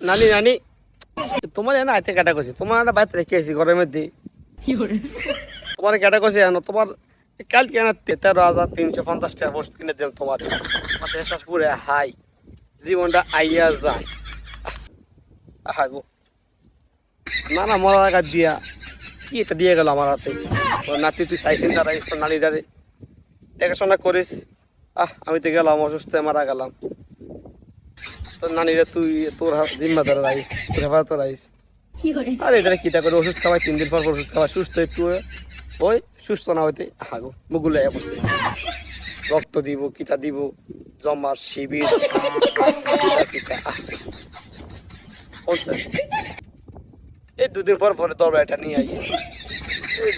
নানি নানি তোমার এনে আইতে কাটা করছি তোমার একটা বাইরে রেখে এসেছি ঘরের মধ্যে। তোমার কেটা করছি জানো? তোমার কালকে এনে তেরো হাজার তিনশো পঞ্চাশ টাকা ওষুধ কিনে দিলাম তোমার এসাস পুরে হাই। জীবনটা আইয়া যায়। আহ, গো। না না মরার আগা দিয়া। কি এটা দিয়ে গেল আমার হাতে? নাতি তুই চাইছিস না রাইস তো নানিটারে দেখাশোনা করিস আহ আমি তো গেলাম অসুস্থ মারা গেলাম। তোর নানিরা তুই তোর জিম্মাদার রাইস তোর হেফাজত রাইস আর এটা কিটা করে ওষুধ খাওয়াই তিন দিন পর ওষুধ খাওয়াই সুস্থ একটু ওই সুস্থ না হইতে হাগো মুগুলে বসে রক্ত দিব কিতা দিব জমার শিবির কিতা। কিতা। এই দুদিন পর পরে দরবার এটা নিয়ে আই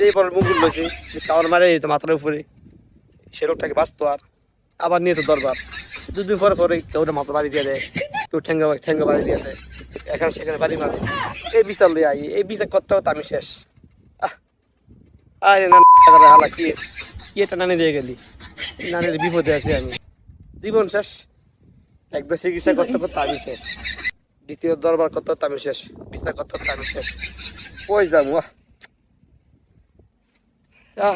এই পর মুগুল লইছে যে মারে এই তো মাথার উপরে। সে লোকটাকে বাঁচতো আর। আবার নিয়ে তো দরবার। দুদিন পরে পরে কেউ মাথা বাড়ি দিয়ে দেয়, কেউ ঠেঙ্গা ঠেঙ্গা বাড়ি দিয়ে দেয়। এখানে সেখানে বাড়ি মারে। এই বিচার লই আই, এই বিচার করতে করতে আমি শেষ। আরে না হালা কি? এটা নানি দিয়ে গেলি? নানির বিপদে আছি আমি। জীবন শেষ। একদম চিকিৎসা করতে করতে আমি শেষ। দ্বিতীয় দরবার করতে করতে আমি শেষ। বিচার করতে করতে আমি শেষ। কই যাব, আহ?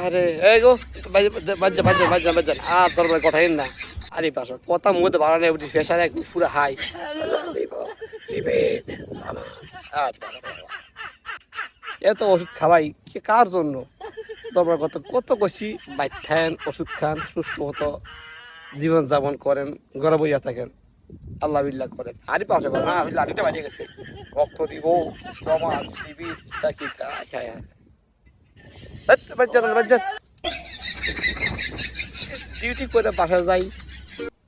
আরে এই গো, বাজে বাজে বাজে বাজে বাজে আর দরবার কথাই না। আরে পাশে কথা মধ্যে ভাড়া নেই ফেসার একদম পুরো হাই এত ওষুধ খাওয়াই কে কার জন্য? দরবার কত কত কষি বাইর খান ওষুধ খান, সুস্থ মতো জীবন যাপন করেন, ঘরে বইয়া থাকেন, আল্লাহ বিল্লাহ করেন। আরে পাশে না, আমি লাঠিটা বাড়িয়ে গেছে। রক্ত দিব, জমা, শিবির, তা কি, তা হ্যাঁ হ্যাঁ। ডিউটি করে বাসা যাই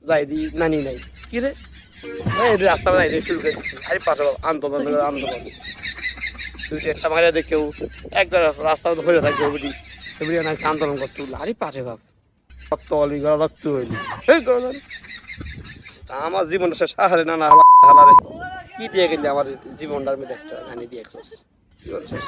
যাই দি নানি নাই। কি রে? রাস্তা যাই রে শুরু করে আরে পাশে আন্দোলন আন্দোলন। তুই একটা মারে দেখেও একবার রাস্তা থাকবে বুঝি এবারে না আন্দোলন করতে উঠল। আরে পাঠে বাপ। রক্ত অলি গলা রক্ত হইলি। এই আমার জীবনটা শেষ। আহারে না না হালারে কি দিয়ে গেলি আমার জীবনটার মধ্যে একটা নানি দিয়ে একশো জীবন শেষ